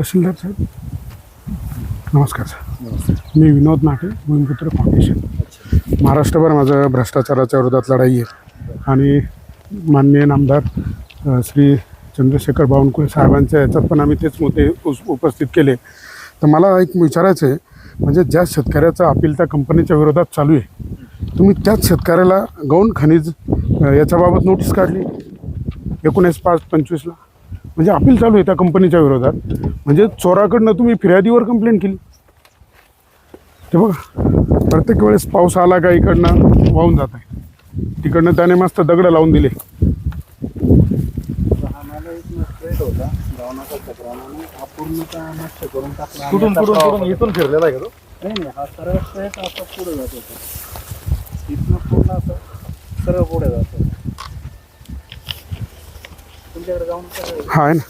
तहसीलदार साहेब. नमस्कार सर. मी विनोद नाटे भूमिपुत्र फाउंडेशन. महाराष्ट्रभर माझं भ्रष्टाचाराच्या विरोधात लढाई आहे. आणि माननीय नामदार श्री चंद्रशेखर बावनकुळे साहेबांच्या याच्यात पण आम्ही तेच मुद्दे उपस्थित केले. तर मला एक विचारायचं आहे म्हणजे ज्या शेतकऱ्याचं अपील त्या कंपनीच्या विरोधात चालू आहे तुम्ही त्याच शेतकऱ्याला गौण खनिज याच्याबाबत नोटीस काढली? एकोणीस पाच पंचवीसला. म्हणजे अपील चालू आहे त्या कंपनीच्या विरोधात. म्हणजे चोराकडनं तुम्ही फिर्यादीवर कंप्लेंट केली. ते बघा प्रत्येक वेळेस पाऊस आला का इकडनं वाहून जात आहे. तिकडनं त्याने मस्त दगड लावून दिले. कुठून कुठून कुठून? इथून फिरलेला आहे का तो? नाही नाही हा सरळ स्ट्रेट असा पुढे जात होता. इथनं पूर्ण असं सरळ पुढे जात होता. हा आहे ना.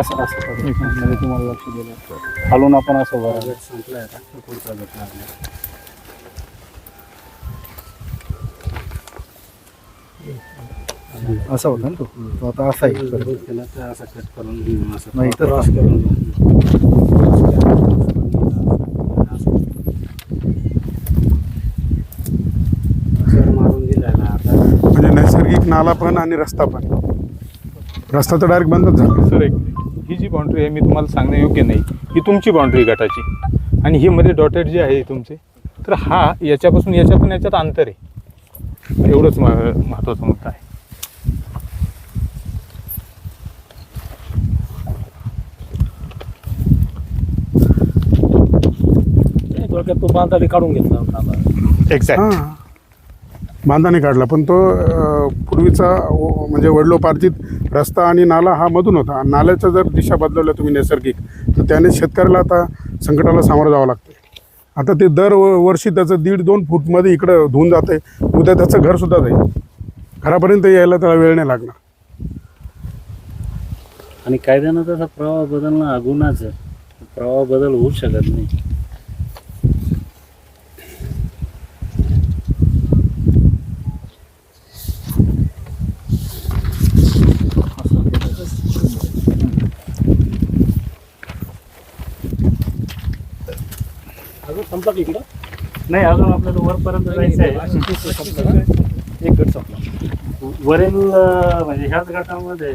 असं असं म्हणजे तुम्हाला लक्ष दिलं. खालून आपण असं बघा संपलाय पुढचा असा होता ना तो? तो आता असा आहे. तर असं कट करून घेऊन असं नाही, इथं क्रॉस करून सर मारून आता. म्हणजे नैसर्गिक नाला पण आणि रस्ता पण. रस्ता तर डायरेक्ट बंदच झाला. सर एक ही जी बाउंड्री आहे मी तुम्हाला सांगणं योग्य नाही. ही तुमची बाउंड्री गटाची. आणि ही मध्ये डॉटेड जे आहे तुमचे तर हा याच्यापासून याच्या पण याच्यात अंतर आहे. एवढंच म- महत्त्वाचा मुद्दा आहे. थोडक्यात तो बांधाडी काढून घेतला होता एक्झॅक्ट हां. बांधाने काढला पण तो अ, पूर्वीचा ओ- म्हणजे वडलोपार्जित रस्ता आणि नाला हा मधून होता. आणि नाल्याच्या जर दिशा बदलवल्या तुम्ही नैसर्गिक तर त्याने शेतकऱ्याला आता संकटाला सामोरं जावं लागतं आता ते दर व- वर्षी त्याचं दीड दोन फूटमध्ये इकडं धुवून जाते उद्या त्याचं घरसुद्धा जाईल. घरापर्यंत यायला त्याला वेळ नाही लागणार. आणि कायद्यानं त्याचा प्रवाह बदलणं गुन्हाच आहे प्रवाह बदल होऊ शकत नाही अजून संपला की इकडं? नाही अजून आपल्याला वरपर्यंत जायचं आहे. एक गट संपला. वरील म्हणजे ह्याच गटामध्ये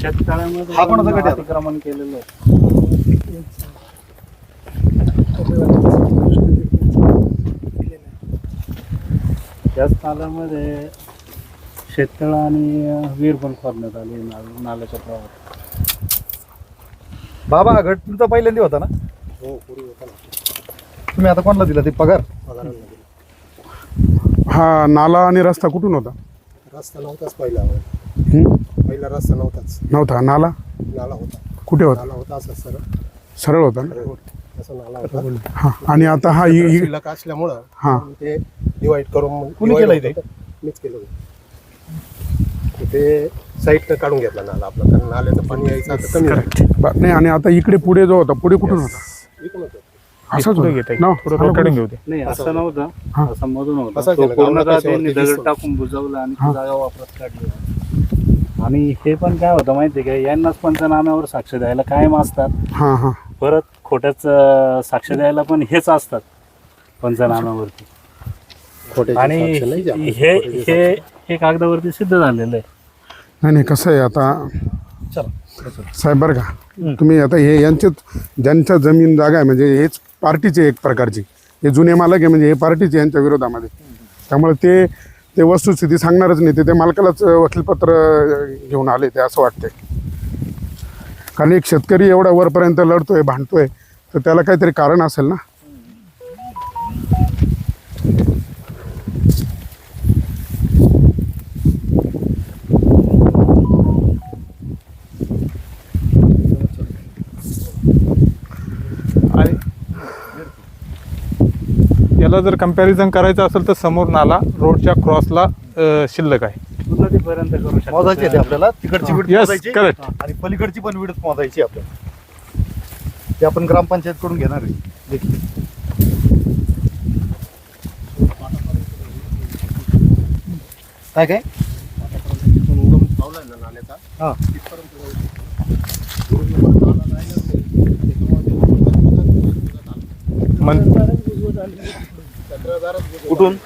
शेतकऱ्यामध्ये हा कोणाचा गट आहे? अतिक्रमण केलेलं आहे. त्याच नाल्यामध्ये शेततळा आणि अं, विहीर पण खोदण्यात आली नाल- नाल्याच्या प्रवाहात. बाबा हा गट तुमचा पहिल्यांदा होता ना? हो पूर्वी होता ना. तुम्ही आता कोणाला दिला ते पगार? हा नाला आणि रस्ता कुठून होता? रस्ता नव्हताच पहिला. हं? पहिला रस्ता नव्हताच. नव्हता नाला? नाला होता. कुठे होता? नाला होता असा सर सरळ होता ना? असा नाला होता. हां आणि आता हा इ- इ- शिल्लक असल्यामुळं हां. ते डिवाइड करून कुणी divide केलंय ते? होतं. मीच केलं होतं. ते साईडनं काढून घेतला नाला आपला. कारण नाल्याचं पाणी यायचं आता कमी झालं. ब- नाही आणि आता इकडे पुढे जो होता पुढे कुठून होता? इथून होतं. असंच पुढे होतं. घेत नाव, थोडं नाव काढून घेऊ दे. नाही असं नव्हतं. हा. असं मधून होतं. असं तो केलं, पूर्णतः गावाला त्यांनी दगड दिसतो. टाकून बुजवलं आणि हा. ती जागा वापरत काढली. आणि हे पण काय होतं माहिती आहे का? यांनाच पंचनाम्यावर साक्ष द्यायला कायम असतात. हां हां. परत खोट्याच अं, साक्ष द्यायला पण हेच असतात पंचनाम्यावरती. खोट्याची आणि साक्ष नाही द्या. हे हे हे कागदावरती सिद्ध झालेलं आहे. नाही नाही कसं आहे आता? चला साहेब बरं का. तुम्ही आता हे यांच्यात ज्यांच्या जमीन जागा आहे म्हणजे हेच पार्टीचे एक प्रकारची. हे जुने मालक आहे म्हणजे हे पार्टीचे यांच्या विरोधामध्ये. त्यामुळे ते ते वस्तुस्थिती सांगणारच नाही ते ते मालकालाच वकीलपत्र घेऊन आले ते असं वाटतंय. कारण एक शेतकरी एवढा वरपर्यंत लढतोय भांडतोय तर त्याला काहीतरी कारण असेल ना? समजा जर कंपॅरिझन करायचं असेल तर समोर नाला रोडच्या क्रॉसला शिल्लक आहे. आपल्याला. तिकडची आणि पलीकडची पण विडत मोजायची आपल्याला. ते आपण ग्रामपंचायत घेणार आहे देखील. काय काय? ना नाल्याचा हा. तिथपर्यंत मन कुठून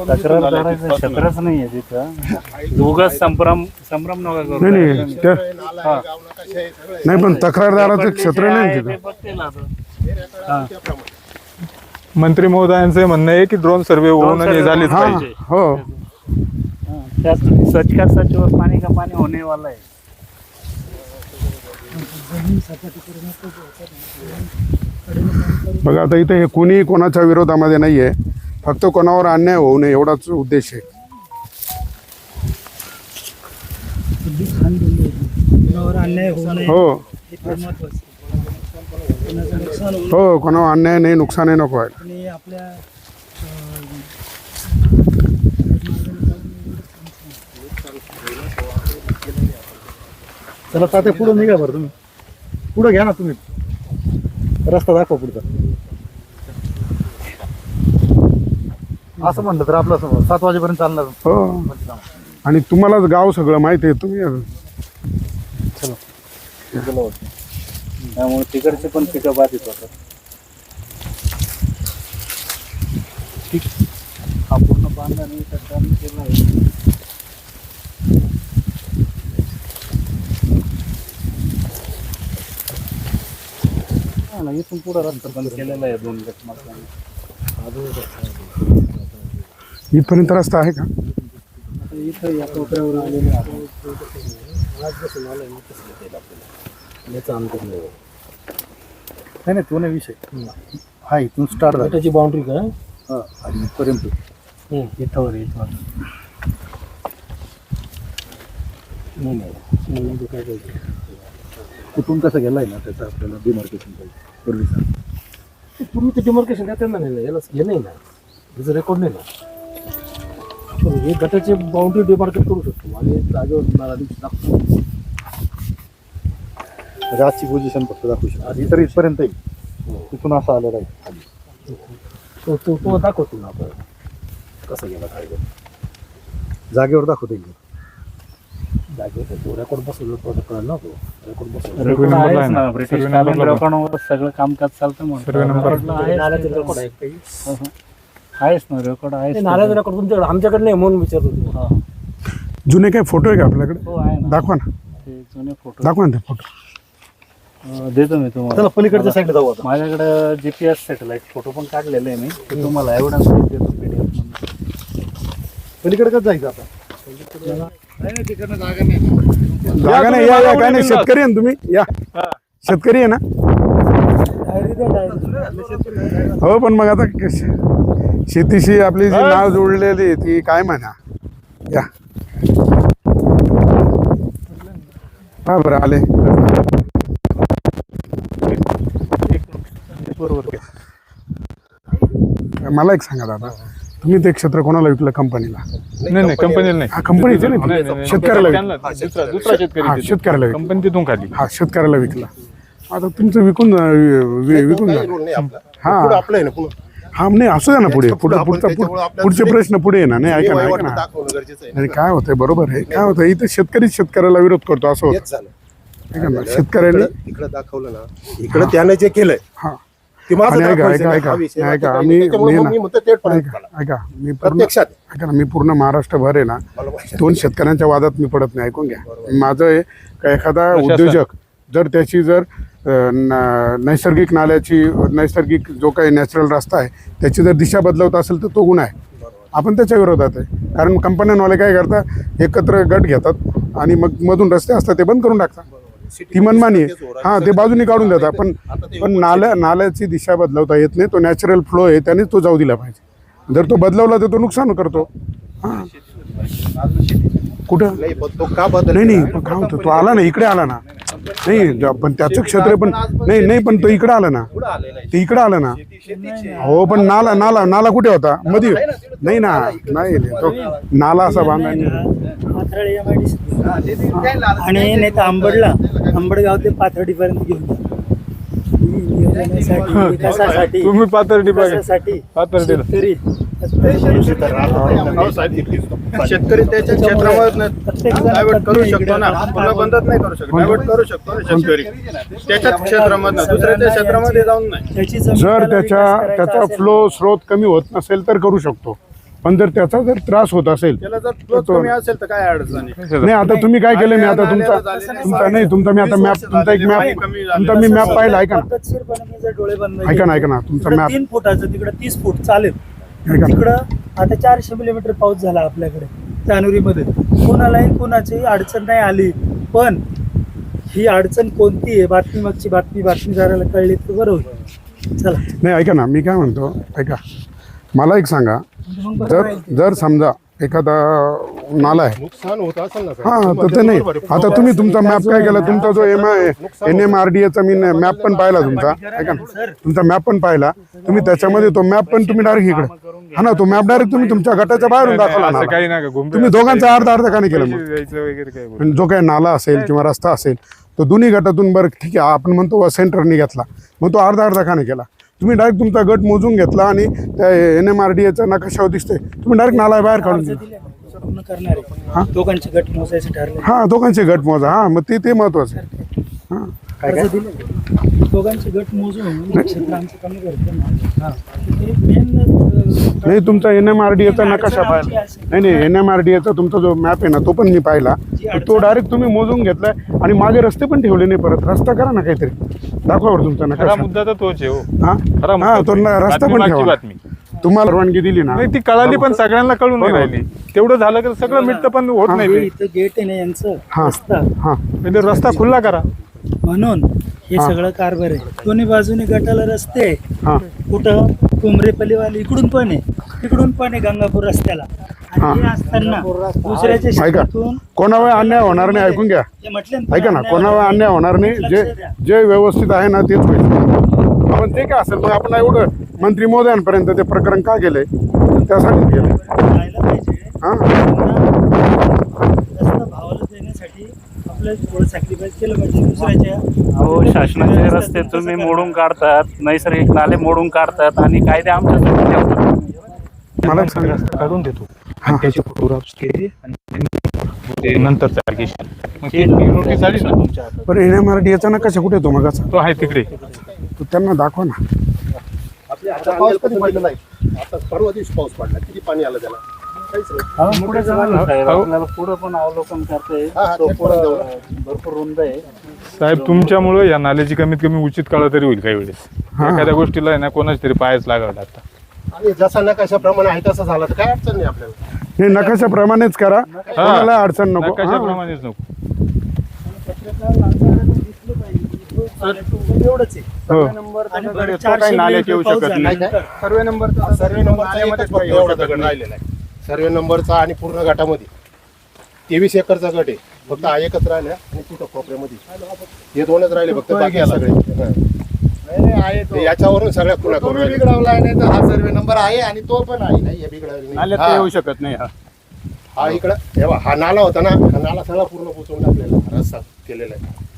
तक्रारदाराचं क्षेत्रच नाहीये तिथं उगाच संभ्रम संभ्रम नका करू नाही नाही त्या आहे आहे आहे. पण तक्रारदाराचं क्षेत्र नाही आहे, तिथं आहे. मंत्री महोदयांचं म्हणणं आहे की ड्रोन सर्वे होऊन Drone हे झालीच हा पाहिजे हो हा, कर सचिव पाणी का पाणी होने वाला है बघा आता इथे हे कोणी कोणाच्या विरोधामध्ये नाही आहे फक्त कोणावर अन्याय होऊ नये एवढाच उद्देश आहे. हो. हे हो कोणावर अन्याय नाही नुकसानही नको आहे आणि आपल्या अं, चला तात्या पुढे निघा बरं तुम्ही. पुढे घ्या ना तुम्ही. रस्ता दाखवा पुढचा. असं म्हणलं तर आपलं सात वाजेपर्यंत चालणार. हो. आणि तुम्हालाच गाव सगळं माहिती आहे तुम्ही त्यामुळे तिकडचे पण पिकं बाधित होतात. हा पूर्ण बांधा नाही तर काम केलं आहे. हा ना, इथून पुढं रस्ता बंद केलेला आहे दोन गट मार्गाने. इथपर्यंत रस्ता आहे का? आता इथं या कोपऱ्यावर आलेले आहे. नाही. नाही तो नाही विषय. हा इथून स्टार्ट झाला. त्याची बाउंड्री का हा आणि इथपर्यंत. इथवर इथवर. नाही नाही. काय पाहिजे कुठून कसं गेलाय ना त्याचं आपल्याला डिमार्केशन पाहिजे. पूर्वीचा. पूर्वी ते डिमार्केशन काय त्यांना नाही ना याला हे नाही ना त्याचं रेकॉर्ड नाही ना. हे गटाचे बाउंड्री डिमार्केट करू शकतो आणि जागेवर मला दिवशी दाखवतो म्हणजे आजची पोझिशन फक्त दाखवू शकतो. इतर इथपर्यंत येईल. तिथून असं आलेलं आहे. तो तो तो दाखवतो ना आपण. कसं गेला काय? जागेवर दाखवता येईल. जागेवर तो रेकॉर्ड बसवलं तो कळलं ना तो रेकॉर्ड बसवलं आहेच ना. ब्रिटिश सगळं कामकाज चालतं म्हणून Survey number. रेकॉर्डला आहेच नाल्याचं ते. रेकॉर्ड आहे काही हो, हो. आहेच ना रेकॉर्ड आहेच नाही, नाल्याचं रेकॉर्ड तुमच्याकडे आमच्याकडे नाही म्हणून विचारतो तुम्हाला हा. जुने काही फोटो आहे का आपल्याकडे हो आहे ना दाखवा ना ते जुने फोटो दाखवा ना ते फोटो अं, देतो मी तुम्हाला चला पलीकडच्या साईडला जाऊ आता माझ्याकडे G P S satellite photo पण काढलेले आहे मी ते तुम्हाला एव्हिडन्स देतो पलीकडे कसं जायचं आता जागा नाही. या या काय नाही शेतकरी आहे ना तुम्ही? या. शेतकरी आहे ना? हो पण मग आता कश- शेतीशी आपली जी नाव जोडलेली आहे ती काय म्हणा? या. हा बरं आले. मला एक सांगा दादा. तुम्ही ते क्षेत्र कोणाला विकलं? कंपनीला. नाही नाही कंपनीला नाही. हा, कंपनीचं नाही. नाही, नाही, नाही. शेतकऱ्याला त्यांना- दुसरा दुसरा शेतकरी हा, तिथे. शेतकऱ्याला विकलं. कंपनी तिथून खाली. हा शेतकऱ्याला विकला. आता तुमचं विकून वि- वि- विकून हा. पुढं आपलं आहे ना पुढं. हा नाही असू द्या ना पुढे. पुढे पुढचा पुढचे प्रश्न पुढे आहे ना नाही ऐका ना वहिवाट ऐका ना. दाखवणं गरजेचं आहे. आणि काय होतंय? बरोबर आहे. काय होतं इथे शेतकरी शेतकऱ्याला विरोध करतो असं होतं. तेच झालं. ऐका ना शेतकऱ्याने इकडे दाखवलं ना. इकडे त्याने जे केलंय हा. ते माझं आणि ऐका दाखवायचं ऐका नाही, ऐका हा विषय ऐका बाकी काही आम्ही. त्याच्यामुळे मी मग मी म्हणतो तेच पण ऐका ऐका मी पूर्ण प्रत्यक्षात. ऐका ना मी पूर्ण महाराष्ट्रभर आहे ना मला माहिती दोन शेतकऱ्यांच्या वादात मी पडत नाही ऐकून घ्या. माझं आहे का एखादा प्रशासन. उद्योजक जर त्याची जर अ, न- नैसर्गिक नाल्याची नैसर्गिक जो काही नॅचरल रस्ता आहे त्याची जर दिशा बदलवत असेल तर तो गुन्हा आहे. आपण त्याच्या विरोधात आहे. कारण कंपन्यांवाले काय करतात एकत्र गट घेतात आणि मग मधून रस्ते असतात ते बंद करून टाकतात. ती मनमानी आहे. हां ते बाजूनी काढून देतात. पण पण नाल्या नाल्याची दिशा बदलवता येत नाही. तो नॅचरल फ्लो आहे त्यानेच तो जाऊ दिला पाहिजे. जर तो बदलवला तर तो नुकसान करतो. हां. कुठं? नाही पण तो का बदल नाही नाही पण काय होतं? तो आला ना इकडे आला ना. नाही पण त्याचं क्षेत्र पण नाही नाही पण तो इकडे आला ना. ते इकडे आलं ना. हो पण नाला नाला नाला कुठे होता? मध्ये नाही ना नाही तो नाला असा बांधा पाथर्डी. आणि नाही तर आंबडला. आंबडगाव ते पाथर्डीपर्यंत घेऊन जा. नियोजनासाठी, विकासासाठी तुम्ही पाथर्डी बघा. विकासासाठी पाथर्डीला. शेतकरी शेतकरी त्याच्या क्षेत्रामध्ये डायवर्ट करू शकतो ना. पुन्हा बंदच नाही करू शकतो. डायवर्ट करू शकतो ना शेतकरी. त्याच्याच क्षेत्रामधनं दुसऱ्या क्षेत्रामध्ये जाऊन नाही. जर त्याच्या त्याचा फ्लो स्रोत कमी होत नसेल तर करू शकतो. पण जर त्याचा जर त्रास होत असेल त्याला जर कमी असेल तर काय अडचण नाही आता तुम्ही काय केलं? मी आता तुमचा तुमचा नाही तुमचा मी आता मॅप तुमचा एक मॅप तुमचा मी मॅप पाहिला ऐका ना. ऐका ना ऐका ना तुमचा मॅप तीन फुटाचं तिकडे तीस फूट चालेल. तिकडं आता चारशे मिलीमीटर पाऊस झाला आपल्याकडे जानेवारीमध्ये. कोणालाही कोणाची अडचण नाही आली पण ही अडचण कोणती आहे बातमी मागची बातमी बातमीदाराला कळली तर बरं होईल. चला. नाही ऐका ना मी काय म्हणतो ऐका. मला एक सांगा जर. जर समजा एखादा नाला आहे. नुकसान होत असेल ना हा तर ते नाही. आता तुम्ही तुमचा मॅप काय केला? तुमचा जो M I N M R D एचा मी मॅप पण पाहिला तुमचा. ऐका ना. तुमचा मॅप पण पाहिला. तुम्ही त्याच्यामध्ये तो मॅप पण तुम्ही डायरेक्ट इकडे. हा ना तो मॅप डायरेक्ट तुम्ही तुमच्या गटाच्या बाहेरून दाखवला असं नाला. काही नाही का घुमरे तुम्ही दोघांचा अर्धा अर्धा का नाही केलं मग. पैसे द्यायचं वगैरे काय बोलू. आणि जो काही नाला असेल किंवा रस्ता असेल तो दोन्ही गटातून बरं ठीक आहे आपण म्हणतो सेंटरने घेतला. मग तो अर्धा अर्धा का नाही केला. तुम्ही डायरेक्ट तुमचा गट मोजून घेतला आणि त्या एन एम आर डी एचा नकाशावर दिसतोय. तुम्ही डायरेक्ट नाला बाहेर काढून दिला. आहे दोघांचे गट मोजायचे ठरले हा दोघांचे गट मोजा. हा मग ते ते महत्वाचं आहे. हा. दोघांचे गट मोजून कमी करतो. ते मेन नाही तुमचा एन एम आर डी एचा नकाशा पाहिला. नाही नाही एन एम आर डी एचा तुमचा जो मॅप आहे ना तो पण मी पाहिला. तो डायरेक्ट तुम्ही मोजून घेतलाय आणि मागे रस्ते पण ठेवले नाही परत. रस्ता करा ना काहीतरी. दाखवा बरं तुमचा खरा नकाशा. मुद्दा तर तोच आहे हो. हा? खरा हा मुद्दा तो न- तोच. रस्ता बातमी पण मागची ठेवा. बातमी. तुम्हाला परवानगी दिली ना. नाही ती कळाली पण सगळ्यांना कळून नाही हो. राहिली. तेवढं झालं तर सगळं मिळतं पण होत नाही हे ते. इथं गेट आहे ना यांचं? हा. रस्ता. हा. म्हणजे रस्ता खुल्ला करा. म्हणून हे हा. सगळं कारभार आहे. दोन्ही बाजूने गटाला रस्ते आहे. हा. कुठं? कुमरेपल्लीवाले इकडून पण आहे. इकडून पण आहे गंगापूर रस्त्याला. हा. आणि हे. असताना दुसऱ्याच्या ऐका शेतातून कोणावर अन्याय होणार नाही ऐकून घ्या. हे म्हटले ना ऐका ना कोणावर अन्याय होणार नाही जे द्या. जे व्यवस्थित आहे ना तेच होईल. आपण ते काय असेल? मग आपण एवढं मंत्री महोदयांपर्यंत ते प्रकरण का गेले? त्यासाठीच गेले. पाहिजे. हा. आपल्याला थोडं सॅक्रिफाईस केलं पाहिजे दुसऱ्याच्या. अहो शासनाचे रस्ते तुम्ही मोडून काढतात नैसर्गिक नाले मोडून काढतात आणि कायदे आमच्यासाठी ठेवतात. मला सांगा काढून देतो. आणि त्याचे फोटोग्राफ्स केले आणि ते नंतर तारखेशी मग ते नोटीस आली ना. तुमच्या. बरं एन एम आर डी याचा नकाशा कुठे येतो मग तो आहे तिकडे. तो त्यांना दाखवा ना. आता पाऊस कधी पडला? नाही आता परवा दिवशी पाऊस पडला. किती पाणी आलं त्याला? काहीच नाही. पुढे जाणार ना साहेब. हो. आपल्याला पुढं पण अवलोकन करते हा, हा, तो ते पुढं पण भरपूर रुंद आहे. साहेब तुमच्यामुळं या नाल्याची कमीत कमी उचित काळ तरी होईल काही वेळेस. एखाद्या गोष्टीला आहे ना कोणाच तरी पायच लागावं लागतं. आणि जसा नकाशाप्रमाणे आहे तसं झालं तर काय अडचण नाही आपल्याला. हे नकाशाप्रमाणेच करा. कोणाला अडचण नको. हा. नकाशाप्रमाणेच नको. एवढंच आहे. हो. आणि तो बरं, काही चारशे नाल्यात येऊ मिलीमीटर पाऊस शकत झाल्यानंतर सर्वे नंबरचा सर्वे नंबरचा एकच फक्त एवढा दगड राहिलेला आहे. सर्वे नंबरचा आणि पूर्ण गटामध्ये. तेवीस एकरचा गट आहे. फक्त हा एकच राहिला आणि तिथं कोपऱ्यामध्ये. हे दोनच राहिले फक्त बाकी सगळे. हा. ते. याच्यावरून सगळ्या पुन्हा करून बिघडवला नाही तर हा सर्वे नंबर आहे आणि तो पण आहे. नाही हे बिघडवलं नाही. हा. येऊ शकत नाही हा. हा इकडं. हा नाला होता ना. हा नाला सगळा पूर्ण पुसून टाकलेला. रस्ता केलेला आहे.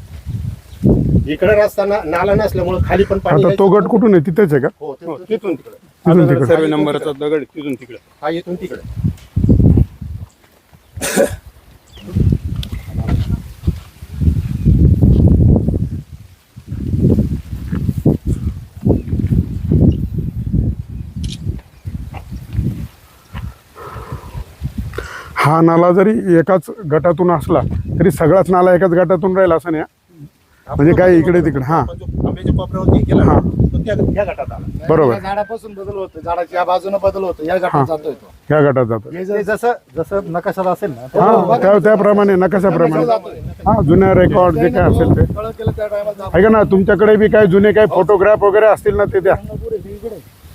इकडे रस्ता ना- नाला नसल्यामुळे खाली पण पाणी आता तो गट कुठून आहे? तिथेच आहे का? हो ते- तिथून तिकडे. तिथून तिकडे. सर्वे नंबरचा दगड तिथून तिकडे. हा इथून तिकडे. हा नाला जरी एकाच गटातून असला तरी सगळाच नाला एकाच गटातून राहील असं नाही हा? म्हणजे काय इकडे तिकडे हा. आंब्याच्या कोपऱ्यावरती गेला हा. ना, तो त्या त्या गटात आला. बरोबर. झाडापासून बदल होतो. झाडाच्या बाजूनं बदल होतो. या हा. गटात जातोय तो. ह्या गटात जातो ते जसं जसं नकाशात असेल ना हा त्या त्याप्रमाणे नकाशाप्रमाणे. हा जुन्या रेकॉर्ड जे काय असेल ते. कळत गेलं त्या टायमाला ऐका ना तुमच्याकडे बी काय जुने काय फोटोग्राफ वगैरे असतील ना ते द्या.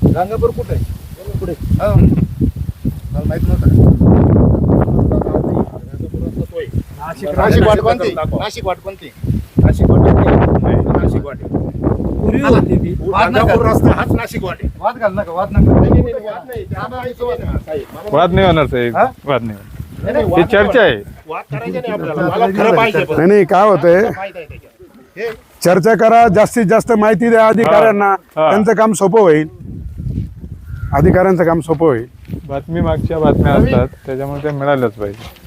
गंगापूर कुठे? आहे? पुढे हा. मला माहीत नव्हतं. नाशिक वाट कोणती? नाशिक वाट कोणती? नाशिक वाट नाशिक वाट पूर्वी होती ती. वाद नका. गांजापूर रस्ता हाच नाशिक वाट. वाद घाल नका वाद नका. नाही, नाही, नाही, वाद नाही. ते आम्हाला माहिती आहे ना, साहेब. मला वाद नाही होणार साहेब. वाद नाही होणार. नाही, नाही, ही वाद नाही चर्चा आहे. वाद करायचा नाही आपल्याला. मला खरं पाहिजे पण. नाही नाही काय होतंय? फायदा आहे त्याच्यात. हे चर्चा करा जास्तीत जास्त माहिती द्या अधिकाऱ्यांना. हा. त्यांचं काम सोपं होईल. अधिकाऱ्यांचं काम सोपं होईल. बातमी मागच्या बातम्या असतात त्याच्यामुळे त्या मिळाल्याच पाहिजे.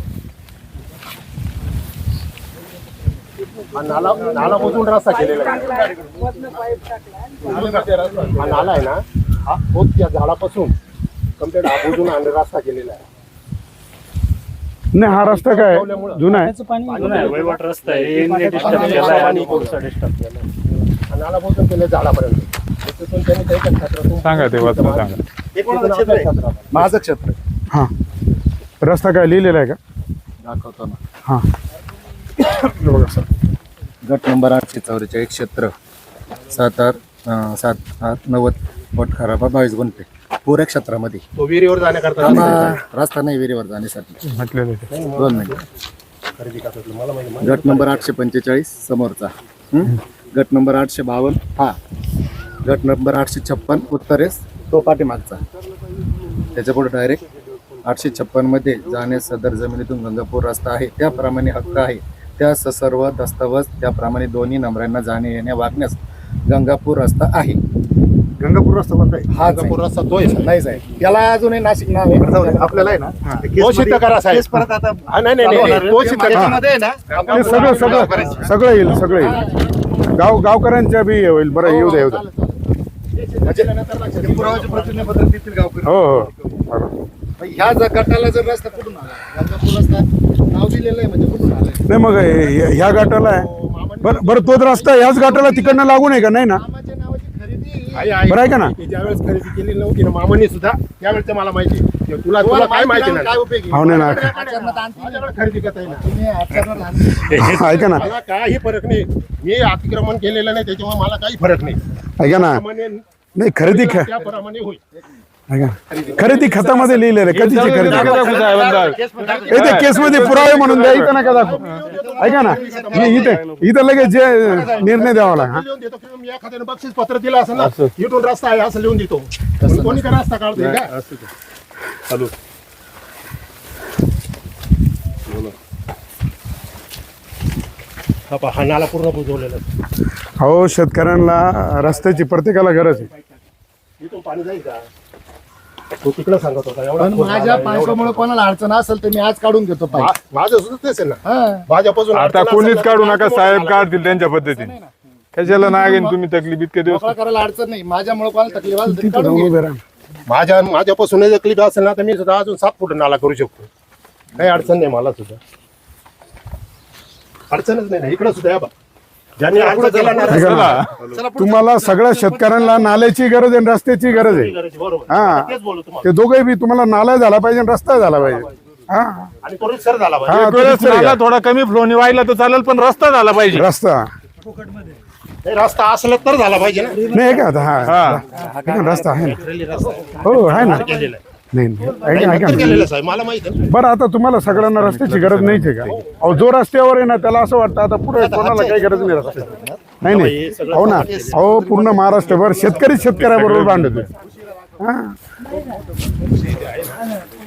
हा नाला नाला बुजून रस्ता केलेला आहे. हा नाला आहे ना हा तो त्या झाडापासून कंप्लीट हा बुजून आणि रस्ता केलेला आहे. नाही हा रस्ता काय जुना आहे? त्याचं पाणी जुना आहे, वहिवाट रस्ता आहे. यांनी disturb केलाय आणि disturb केलाय. हा नाला बुजून केले झाडापर्यंत. त्याच्यातून त्यांनी काही क्षेत्रातून सांगा ते क्षेत्र आहे. माझं क्षेत्र हां. रस्ता काय लिहिलेला आहे का? दाखवतो ना. हां. हे बघा सर. गट नंबर आठशे चौवेचाळीस क्षेत्र. सात आठ सात आठ नव्वद वट खराबा बावीस गुंठे. पुऱ्या क्षेत्रामध्ये. तो विहिरीवर जाण्याकरता रस्ता- रस्ता नाही विहिरीवर जाण्यासाठी. म्हटलेलं ते. दोन मिनिट. खरेदी करतात मला माहिती गट नंबर आठशे पंचेचाळीस समोरचा. हं? गट नंबर आठशे बावन्न हा. गट नंबर आठशे छप्पन उत्तरेस तो पाठीमागचा. त्याच्या पुढे डायरेक्ट आठशे छप्पनमध्ये जाण्यास सदर जमिनीतून गंगापूर रस्ता आहे. त्याप्रमाणे हक्क आहे. त्या स- सर्व दस्तावेज त्याप्रमाणे दोन्ही नंबरांना जाणे येणे वागण्यास गंगापूर रस्ता आहे. गंगापूर रस्ता कोणता आहे? हा गंगापूर रस्ता तो आहे. नाही साहेब त्याला अजूनही नाशिक नाव आहे. आपल्याला आहे ना? तो सिद्ध करा साहेब. हा, नाही नाही नाही, नाही. तो सिद्ध करा. ते सगळं सगळं सगळं येईल सगळं येईल. गाव गावकऱ्यांच्या बी हे होईल. बरं येऊ दे येऊ दे. पुराव्याचे प्रतिज्ञापत्र देतील गावकरी हो हो. ह्या जर गटाला जर रस्ता कुठून आला? गंगापूर रस्ता नाव दिलेलं आहे म्हणजे कुठून आलं? नाही मग ह्या घाटाला आहे. बरं बरं तोच रस्ता ह्याच घाटाला तिकडनं लागून आहे का? नाही ना? मामाच्या नावाची खरेदी आहे, आहे. बरं आहे का ना? ज्यावेळेस खरेदी केली नव्हती ना मामांनी सुद्धा त्यावेळेस मला माहिती तुला तुला काय माहिती काय नाही. हो नाही ना. माझ्याकडे खरेदी करता येईल. ऐका ना. मला काही फरक नाही. मी अतिक्रमण केलेलं नाही त्याच्यामुळे मला काही फरक नाही. ऐका ना. त्याप्रमाणे नाही खरेदी ख त्याप्रमाणे होईल. खरेदी खतामध्ये लिहिलेलं आहे. कधीची खरेदी. हे ते केसमध्ये पुरावे म्हणून द्या इथं नका दाखव. ऐका ना. इ- इथं इथं लगेच जे निर्णय द्यावा लागेल लिहून देतो किंवा मी एखाद्याने बक्षीस पत्र दिलं असं ना इथून रस्ता आहे असं लिहून देतो. पण कोणी का रस्ता काढतोय का? चालू. हा पहा, हा नाला पूर्ण बुजवलेला आहे. हो शेतकऱ्यांना रस्त्याची प्रत्येकाला गरज आहे. इथून पाणी जाईल का? तो तिकडे सांगत होता एवढा पण खोल माझ्या नाला, एवढा पायपामुळे कोणाला अडचण असेल तर मी आज काढून घेतो पाईप मा- माझं सुद्धा तेच आहे ना. हा. भाजपासून आता अडचण कोणीच असेल तर काढू नका साहेब नाला. काढतील त्यांच्या पद्धतीने. कशाला नाही. तुम्ही तकलीफ इतके दिवस मोकळा करायला अडचण नाही. माझ्यामुळे कोणाला तकलीफ आली तरी काढून घे. माझ्या माझ्यापासून जर क्लिप असेल ना तर मी सुद्धा अजून सात फूट नाला करू शकतो. काही अडचण नाही मला सुद्धा. अडचणच नाही ना इकडे सुद्धा या बा. ज्यांनी अर्ज केला ना ऐका ना तुम्हाला सगळ्या शेतकऱ्यांना नाल्याची गरज आहे आणि रस्त्याची गरज आहे. करायची, बरोबर. हा. तेच बोलू तुम्हाला. ते दोघे बी तुम्हाला नाला झाला पाहिजे आणि रस्ता झाला पाहिजे. हा. आणि तो सर झाला पाहिजे. हा एक वेळेस तुम्ही नाला या. थोडा कमी फ्लोनी व्हायला तर चालेल पण रस्ता झाला पाहिजे. रस्ता. नाही, रस्ता असला तर झाला पाहिजे ना. नाही का? आता हा. हा रस्ता आहे ना. हो आहे ना. केलेलं आहे. नाही नाही. ऐका ऐका. नंतर ना केलेलं साहेब मला माहिती आहे. बरं आता तुम्हाला सगळ्यांना रस्त्याची गरज नाहीच आहे का? अहो जो रस्त्यावर आहे ना त्याला असं वाटतं आता पुढे कोणाला काही गरज नाही रस्त्याची. नाही नाही. हो ना अहो पूर्ण महाराष्ट्रभर शेतकरी शेतकऱ्याबरोबर भांडतोय हा?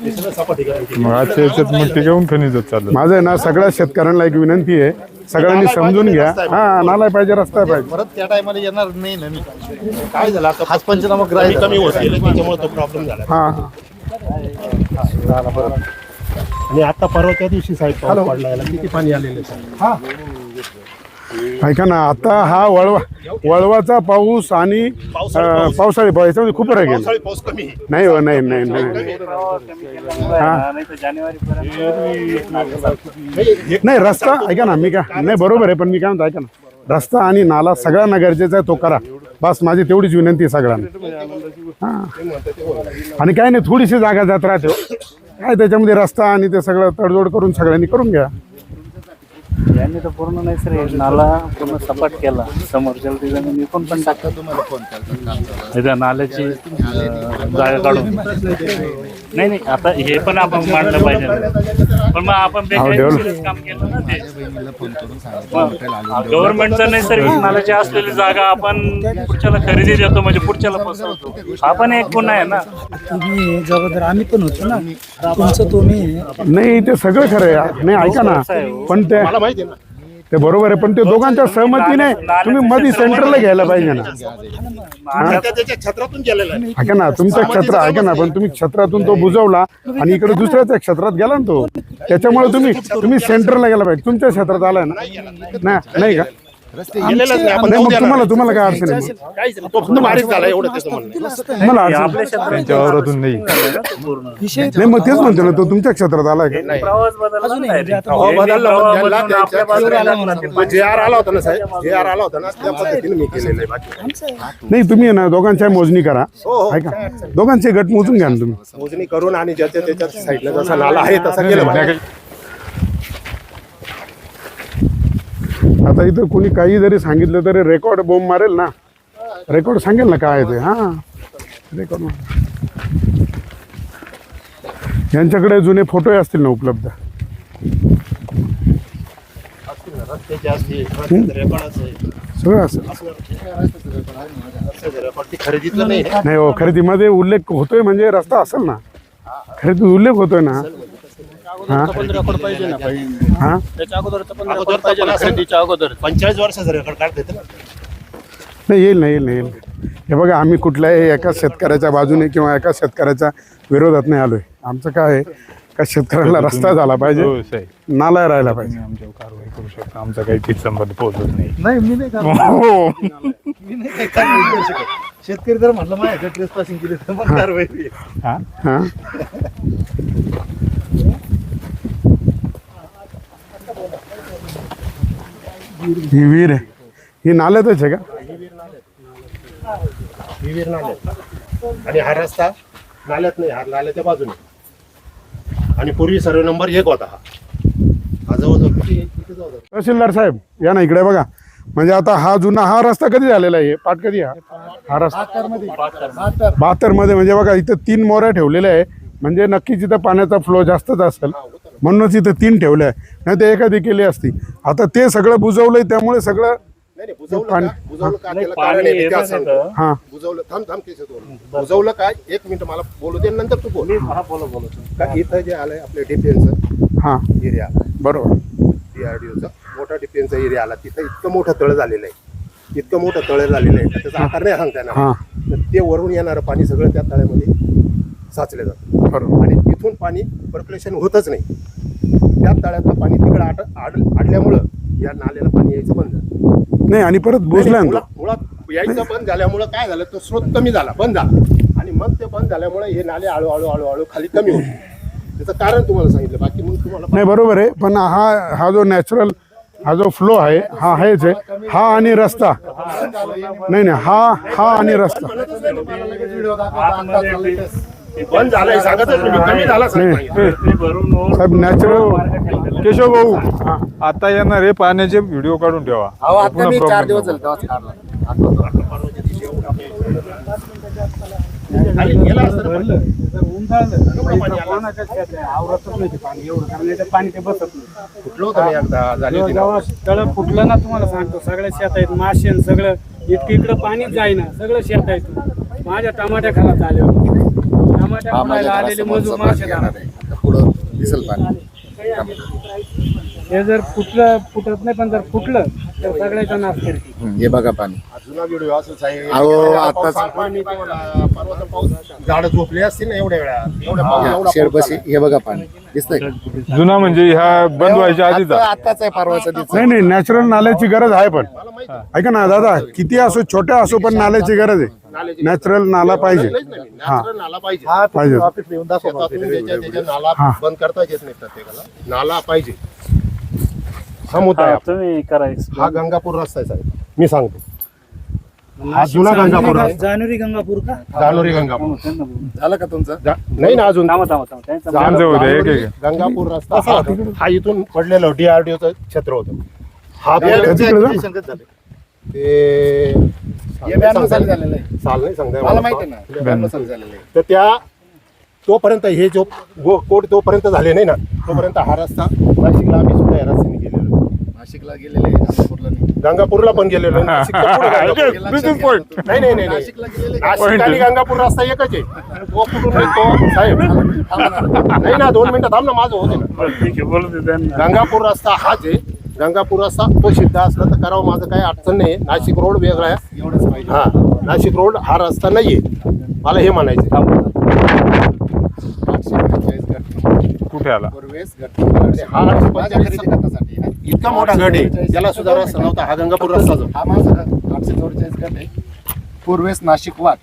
सगळं सपाटी करायची. मग आजच्या याच्यात मग ते घेऊन खनिजच चाललं. माझं आहे ना सगळ्या शेतकऱ्यांना एक विनंती आहे. सगळ्यांनी समजून घ्या. हा नाला पाहिजे रस्ता पाहिजे. परत त्या टायमाला येणार नाही ना मी. काय झालं? आता हाच पंचनामा कमी होत गेलं त्याच्यामुळे तो प्रॉब्लेम झाला. हा. हा आणि आता परवा त्या दिवशी साहेब पाऊस पडला याला. किती पाणी आलेलं आहे? साहेब ऐका ना आता हा वळवा वळवाचा पाऊस आणि अं, पावसाळी पाऊस याच्यामध्ये खूप फरक आहे. पावसाळी पाऊस कमी. आहे. नाही हो नाही नाही नाही. नाही रस्ता ऐका ना मी काय नाही बरोबर आहे पण मी काय म्हणतो ऐका ना. रस्ता आणि नाला सगळ्यांना गरजेचा आहे तो करा. बस माझी तेवढीच विनंती आहे सगळ्यांना. हा. आणि काय नाही थोडीशी जागा जात राहते हो. काय त्याच्यामध्ये रस्ता आणि ते सगळं तडजोड करून सगळ्यांनी करून घ्या. यांनी तर पूर्ण नाही सर हे नाला पूर्ण सपाट केला. समोरच्या जमीन विकून पण टाकतात तुम्हाला फोन नाल्याची जागा काढून. नाही नाही आता हे पण आपण मांडलं पाहिजे. पण मग आपण बेकायदेशीरच काम केलं ना ते. गव्हर्नमेंटचं नैसर्गिक नाल्याची असलेली जागा आपण पुढच्याला खरेदी देतो म्हणजे पुढच्याला फसवतो. आपण एक गुन्हा आहे ना. तुम्ही जबाबदार आम्ही पण होतो ना. तुमचं तुम्ही नाही ते सगळं खरं आहे. नाही ऐका ना. पण ते मला माहिती आहे ना. ते बरोबर आहे पण ते दोघांच्या सहमतीने तुम्ही मध्ये सेंटरला घ्यायला पाहिजे ना. त्याच्या छत्रातून गेलेला आहे. ऐका ना तुमचं क्षेत्र ऐका ना पण तुम्ही क्षेत्रातून तो बुजवला आणि इकडे दुसऱ्याच्या क्षेत्रात गेला ना तो. त्याच्यामुळे तुम्ही तुम्ही सेंटरला गेला पाहिजे. तुमच्या क्षेत्रात आलाय ना? ना- नाही का? रस्ते गेलेलेच नाही आपण नाही जाऊ मग द्या ना. तुम्हाला तुम्हाला काय अडचण आहे? मग? काहीच नाही. तो फक्त बारीक झाला एवढं त्याचं म्हणणं. आहे. तुम्हाला अडचण आहे? त्यांच्या वावरातून नाही. विषय नाही मग तेच म्हणतो ना तो तुमच्या क्षेत्रात आलाय का? प्रवास बदलला अजून नाही अहो, बदलला त्यांच्या- मग जे आर आला होता ना साहेब जे आर आला होता ना त्या पद्धतीने मी केलेलं आहे. बाकी नाही तुम्ही आहे ना दोघांच्या मोजणी करा. हो हो ऐका. दोघांचे गट मोजून घ्या ना तुम्ही. मोजणी करून आणि ज्याच्या त्याच्या साईडला जसा नाला आहे तसा केलं पाहिजे. आता इथं कोणी काही जरी सांगितलं तरी रेकॉर्ड बोंब मारेल ना. रेकॉर्ड सांगेल ना काय ते हा. रेकॉर्ड यांच्याकडे जुने फोटोही असतील ना उपलब्ध. सगळं असेल नाही. हो खरेदीमध्ये उल्लेख होतोय म्हणजे रस्ता असेल ना. खरेदीत उल्लेख होतोय ना. हा? पंचेचाळीस वर्षाचं रेकॉर्ड काढता ना. नाही येईल ना येईल ना येईल. हे बघा आम्ही कुठल्याही एका शेतकऱ्याच्या बाजूने किंवा एका शेतकऱ्याच्या विरोधात नाही आलोय. आमचं काय आहे? का शेतकऱ्याला रस्ता झाला पाहिजे हो नाला राहायला पाहिजे. आमच्यावर कारवाई करू शकता. आमचा काही तीच संबंध पोहोचत नाही. नाही मी नाही हो. मी नाही काही कारवाई करू शकत. शेतकरी जर म्हटलं माझ्याकडे ट्रेस पासिंग केली तर मग कारवाई. हा? हा ही विहीर आहे. ही नाल्यातच आहे का? ही विहीर नाल्यात. आणि हा रस्ता नाल्यात नाही हा नाल्याच्या बाजूने आणि पूर्वी सर्व नंबर एक होता हा. हा जवळजवळ किती किती जवळ तहसीलदार साहेब या ना इकडे बघा. म्हणजे आता हा जुना हा रस्ता कधी झालेला आहे? पाठ कधी हा? हा रस्ता? बहात्तरमध्ये म्हणजे बघा इथं तीन मोऱ्या ठेवलेल्या आहे. म्हणजे नक्कीच इथं पाण्याचा फ्लो जास्तच असेल. म्हणूनच इथं तीन ठेवल्या नाही ते एखादी केली असती. आता ते सगळं बुजवलंय त्यामुळे सगळं नाही नाही बुजवलं. हा. काय एक मिनिट मला बोलू दे नंतर तू बोल. बोला बोला का इथं जे आलंय आपल्या डिफेन्सचं हा. एरिया. बरोबर. डीआरडीओचा मोठा डिफेन्सचा एरिया आला. तिथं इतकं मोठं तळ झालेलं आहे. इतकं मोठं तळ झालेलं आहे. त्याचा आकार नाही सांगता येणार. हा. तर ते वरून येणारं पाणी सगळं त्या तळ्यामध्ये साचलं जातं. बरोबर आणि तिथून पाणी पर्क्युलेशन होतच नाही. त्या तळ्यातलं पाणी तिकडे आड आड आडल्यामुळं या नाल्याला पाणी यायचं बंद झालं. नाही आणि परत तो. मुळात मुळात यायचं बंद झाल्यामुळं काय झालं तो स्रोत कमी झाला बंद झाला. आणि मग ते बंद झाल्यामुळे हे नाले हळू हळू हळू हळू खाली कमी होते. त्याचं कारण तुम्हाला सांगितलं बाकी मग तुम्हाला नाही बरोबर आहे पण हा हा जो नॅचरल हा जो फ्लो आहे हा आहेच आहे. हा आणि रस्ता. नाही नाही हा हा आणि रस्ता. बंद झालंय सांगतच नाही मी, कमी झाला नाही सांगतो साहेब नॅचरल केशव भाऊ आता येणार हे पाण्याचे व्हिडिओ काढून ठेवा. अहो आता पुन्हा मी चार problem दिवस नको. झाले तेव्हाच काढला. आणि गेला असतं ना पाणी. पाणी ते बसत नाही कुठलं होतं नाही एकदा. झाली होती ना. जेव्हा तळ फुटलं ना तुम्हाला सांगतो. सगळ्या शेत आहेत मासे आणि सगळं. इतकं इकडं पाणीच जाईना. सगळं शेत आहे. माझ्या टमाट्या आले होते. टमाट्या हा माझ्या आलेले घरासमोरचं मजूर मासे येणार आहे. आता पुढं दिसेल पाणी. हे जर फुटलं फुटत नाही पण जर फुटलं तर सगळ्याचा नाश करते हे बघा पाणी. जुना व्हिडिओ असंच आहे. अहो, गेल्या आताच- पाऊस सांगतोय मी तुम्हाला परवाचा पाऊस झाडं झोपले असतील ना एवढ्या वेळा. एवढ्या पाऊस एवढा शेड पाऊस बशी हे बघा पाणी. दिसतंय जुना म्हणजे ह्या बंद व्हायच्या आधीचा. आता- आताच आहे परवाचा दिवस. नाही नाही नॅचरल नाल्याची गरज आहे पण. ऐका ना दादा किती असो छोट्या असो पण नाल्याची गरज आहे. नॅचरल नाला पाहिजे. हा. नॅचरल नाला पाहिजे. पाहिजे. शेतातून ज्याच्या त्याच्या नाला हा. बंद करता येत नाही प्रत्येकाला नाला पाहिजे. हा मुद्दा आहे हा, आपला. तुम्ही करा हा गंगापूर रस्ता आहे साहेब. मी सांगतो. हा जुना गंगापूर जानेवारी गंगापूर का? जानोरी गंगापूर. झालं का तुमचं? जा- नाही ना अजून? थांबा थांबा थांबा. त्यांचं त्यांचं होतं, एक- जानोरी, एक. गंगापूर रस्ता. हा हा इथून पडलेलं डीआरडीओचं क्षेत्र होतं. हा. ते हे ब्याण्णव साली झालेलं आहे. साल नाही सांगता मला येणार. माहिती आहे ना ब्याण्णव साली झालेलं आहे. तर त्या तोपर्यंत हे जो गो- कोड तोपर्यंत झाले नाही ना तोपर्यंत हा रस्ता नाशिकला आम्ही सुद्धा या रस्त्याने गेलेलो. नाशिकला गेलेले आहे नागपूरला नाही. गंगापूरला पण गेलेलो आहे. नाशिकच्या पुढं गंगापूर. लक्षात Business घ्या point. तुम्ही. नाही नाही नाही नाही. नाशिकला गेलेले नाशिक आणि गंगापूर रस्ता एकच आहे. तो कुठून साहेब. नाही ना दोन मिनिटं थांब ना माझं होते ना. बरं, ठीक आहे बोलू दे त्यांना. गंगापूर रस्ता हाच आहे. गंगापूर रस्ता तो सिद्ध असला तर करावं माझं काही अडचण नाही. नाशिक रोड वेगळा आहे. एवढंच पाहिजे. हा नाशिक रोड हा रस्ता नाहीये मला हे म्हणायचं आठशे पंचेचाळीस गट नंबर कुठे आला? पूर्वेस गट हा आठशे पंचेचाळीस आहे. इतका मोठा गड आहे. त्याला सुद्धा रस्ता नव्हता. हा गंगापूर रस्ता जो हा माझा गट आठशे चौवेचाळीस गट आहे. पूर्वेस नाशिक वाट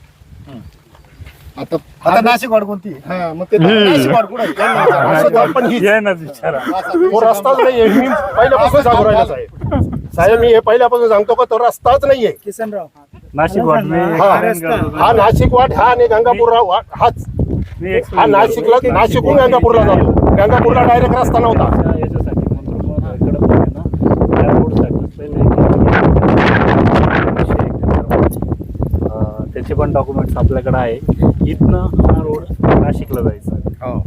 आता आता नाशिक वाढ कोणती हा मग ते नाशिक वाट कुठं आहे? त्यांना विचारा. नाशिक वाट पण हीच. ये ना विचारा तो रस्ताच नाहीये मी पहिल्यापासून सांगू साहेब साहेब मी हे पहिल्यापासून सांगतो का तो रस्ताच नाहीये किसनराव नाशिक हा. हा नाशिक वाट हा आणि गंगापूर वाट हाच हा नाशिकला. नाशिकहून गंगापूरला जातो गंगापूरला डायरेक्ट रस्ता नव्हता त्या याच्यासाठी म्हणतो मग इकडं पण आहे ना त्या रोडसाठी पहिले अं, त्याचे पण डॉक्युमेंट्स आपल्याकडे आहे. इथनं हा रोड नाशिकला जायचा.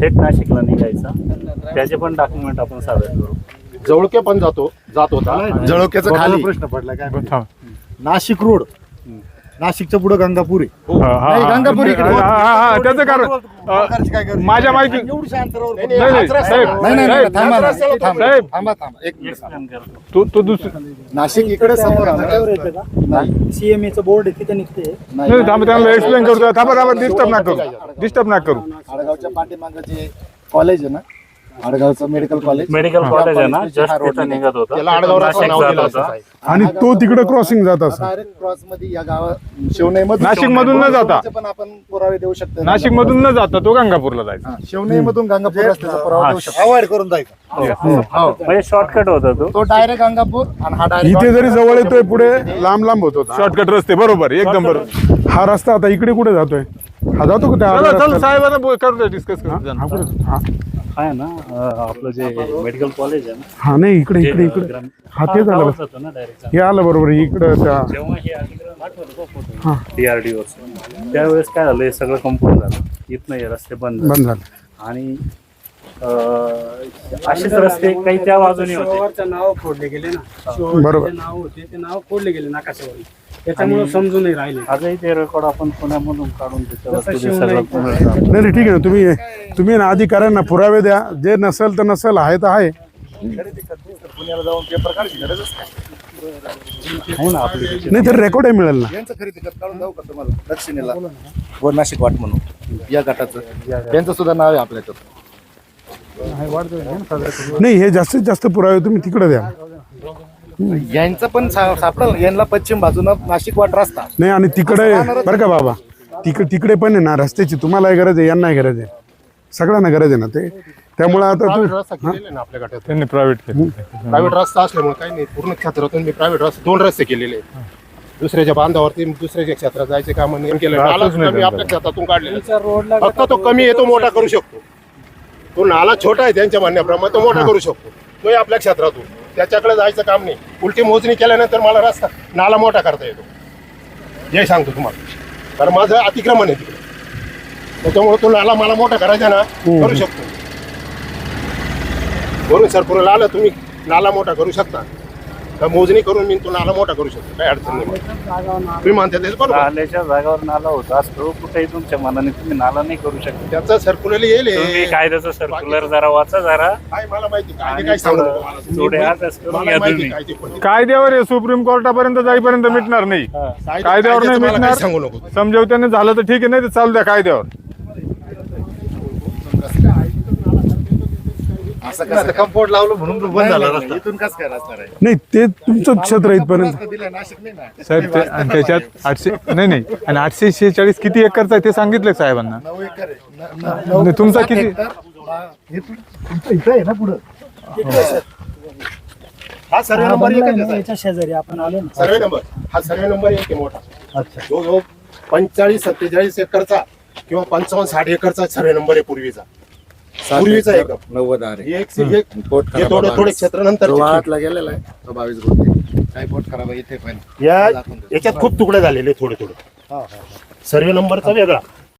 थेट नाशिकला निघायचा. त्याचे पण डॉक्युमेंट आपण सादर करू. जवळके पण जातो जात होता. जळोक्याचा खाली. प्रश्न पडला काय. नाशिक रोड नाशिकच्या पुढे गंगापूर आहे हा, हा, नाही, हा. गंगापूर इकडे. हा, हा, हा, त्याचं कारण काय माझ्या नाही. माहिती एवढ्या अंतरावर नाही, कुठे? नाही, नाही, हाच रस्ता साहेब. आहे. नाही नाही नाही, थांबा ना रस्त्याला तो थांबा साहेब. थांबा थांबा एक मिनिट एक्सप्लेन करतो तो तो दुसरं नाशिक इकडे समोर आलं रस्त्यावर येतं का नाही सीएमए चं बोर्ड तिथे निघते नाही थांब त्यांना एक्सप्लेन करतो थांबा थांबा डिस्टर्ब ना करू डिस्टर्ब ना करू आडगावच्या पाठीमागं जे कॉलेज आहे ना आडगावचं मेडिकल कॉलेज मेडिकल कॉलेज आहे ना हा जस्ट रोड तिथं निघत होता. त्याला आडगाव रस्ता नाशिक नाव जात दिलं असं होता साहेब. आणि तो तिकडे क्रॉसिंग जात असं डायरेक्ट क्रॉसमध्ये या गावात शिवनेय मधून नाशिक मधून न जाता. पण आपण पुरावे देऊ शकतो. नाशिक मधून न जाता तो गंगापूरला जायचा. शिवनेय मधून गंगापूर रस्त्याचा पुरावा हा. देऊ शकतो. अवॉइड करून जायचं हो. म्हणजे शॉर्टकट होता तो. तो डायरेक्ट गंगापूर आणि हा डायरेक्ट इथे जरी जवळ येतोय पुढे लांब लांब होत होता शॉर्टकट रस्ते बरोबर एकदम बरोबर. हा रस्ता आता इकडे कुठे जातोय? हा जातो का त्या चला अर्ध्या चल रस्त्याला? साहेबांना डिस्कस हा करू कुठे? हा. आहे ना अं, आपलं जे मेडिकल कॉलेज आहे ना? हा नाही इकडे इकडे इकडे. ग्राम- हा ते झालं गावात बघ. जातो ना डायरेक्ट हे आलं बरोबर इकडं त्या जेव्हा हे अधिग्रहण आठवलं का हा. फोटो डीआरडीओ त्यावेळेस काय झालं हे सगळं कंपाऊंड झालं. इथनं हे रस्ते बंद झाले. बंद झालं. आणि अं, असेच रस्ते काही त्या बाजूने होते. शिवावरचं नाव फोडले गेले ना. बरोबर. नाव होते ते नाव फोडले गेले नाकाशावरून त्याच्यामुळे समजून नाही राहिले. आजही ते रेकॉर्ड आपण पुण्यामधून काढून त्याच्यावरती ते शिवनेरी सगळं पुनर्स्थापन नाही नाही ठीक आहे ना. तुम्ही तुम्ही ना अधिकाऱ्यांना पुरावे द्या. जे नसेल तर नसेल आहे तर आहे. पुण्याला जाऊन पेपर काढायची गरजच काय आहे ना आपली त्याची. नाही तर रेकॉर्ड मिळेल ना. यांचं खरेदी खत काढून जाऊ का तुम्हाला? दक्षिणेला. वर नाशिक वाट म्हणून. या गटाचं. यांचं सुद्धा नाव आहे आपल्याकडं नाही हे जास्तीत जास्त पुरावे तुम्ही तिकडे द्या. यांचं पण सा- सापडेल. यांना पश्चिम बाजूनं नाशिक वाट रस्ता. नाही आणि तिकडे बरं का बाबा? तिकडे तिकडे पण आहे ना रस्त्याची तुम्हालाही गरज आहे यांनाही गरज आहे. सगळ्यांना गरज आहे ना ते. त्यामुळे आता प्रायव्हेट तू रस्ता केलेला आहे ना आपल्या गटात? त्यांनी प्रायव्हेट केलं प्रायव्हेट रस्ता असल्यामुळे काही नाही. पूर्ण क्षेत्रातून मी प्रायव्हेट रस्ते दोन रस्ते केलेले आहेत. दुसऱ्याच्या बांधावरती दुसऱ्याच्या क्षेत्रात जायचे काम नाही. केलं. आपल्या क्षेत्रातून रोडला फक्त तो कमी येतो मोठा करू शकतो. तो नाला छोटा आहे त्यांच्या म्हणण्याप्रमाणे तो मोठा करू शकतो. तोही आपल्या क्षेत्रातून. त्याच्याकडे जायचं काम नाही. उलटी मोजणी केल्यानंतर मला रस्ता नाला मोठा करता येतो. हे सांगतो तुम्हाला. कारण माझं अतिक्रमण आहे तिकडे. त्याच्यामुळे तो नाला मला मोठा करायचा ना करू शकतो. वरून सरपुराला आलं तुम्ही नाला मोठा करू शकता. तर मोजणी करून मी तो नाला मोठा करू शकतो काही अडचण नाही. तुम्ही म्हणता तेच बरोबर. नाल्याच्या जागावर नाला होता असतो कुठेही तुमच्या मनाने तुम्ही नाला नाही करू शकत. त्याचं सर्क्युलर येईल हे. तुम्ही कायद्याचं सर्क्युलर जरा वाचा जरा. काय मला माहिती काय आणि काय सांगू थोडं- नको मला. तुम्ही थोडे बोल- अभ्यास करून मला घ्या माहिती तुम्ही. काय ते पण. कायद्यावर आहे सुप्रीम कोर्टापर्यंत जाईपर्यंत मिटणार नाही. कायदे- कायद्यावर नाही कायद्याचं मला मिटणार. सांगू नको. समजवत्याने झालं तर ठीक आहे नाही तर चालू द्या कायद्यावर. असं कसं कंपाऊंड लावलं म्हणून बंद झाला रस्ता. इथून कसं काय रस्ता राहील? नाही ते तुमचं क्षेत्र आहे इथपर्यंत. रस्ता दिलाय नाशिक नाही ना? साहेब ते आणि त्याच्यात आठशे नाही नाही आणि आठशे शेहेचाळीस किती एकरचा आहे ते सांगितलं साहेबांना. नऊ एकर आहे. न- न- नऊ- नाही, तुमचा सात किती? हेक्टर, बा- हे तु- तुमचं इथं आहे ना पुढं? हा सर्वे नंबर आहे आहे याच्या शेजारी आपण आलो ना. Survey number. हा सर्वे नंबर एक आहे मोठा. जो जो पंचेचाळीस सत्तेचाळीस एकरचा किंवा पंचावन्न साठ एकरचा सर्वे नंबर आहे पूर्वीचा. पूर्वीचा एक नव्वद आहे हे एक पोट हे खराब थोडं आहे. थोडे क्षेत्र नंतर जो गेलेला आहे तो बावीस गुंठे. काय पोट खराब आहे इथे पण. या याच्यात खूप तुकडे झालेले थोडे थोडे. सर्वे नंबरचा वेगळा.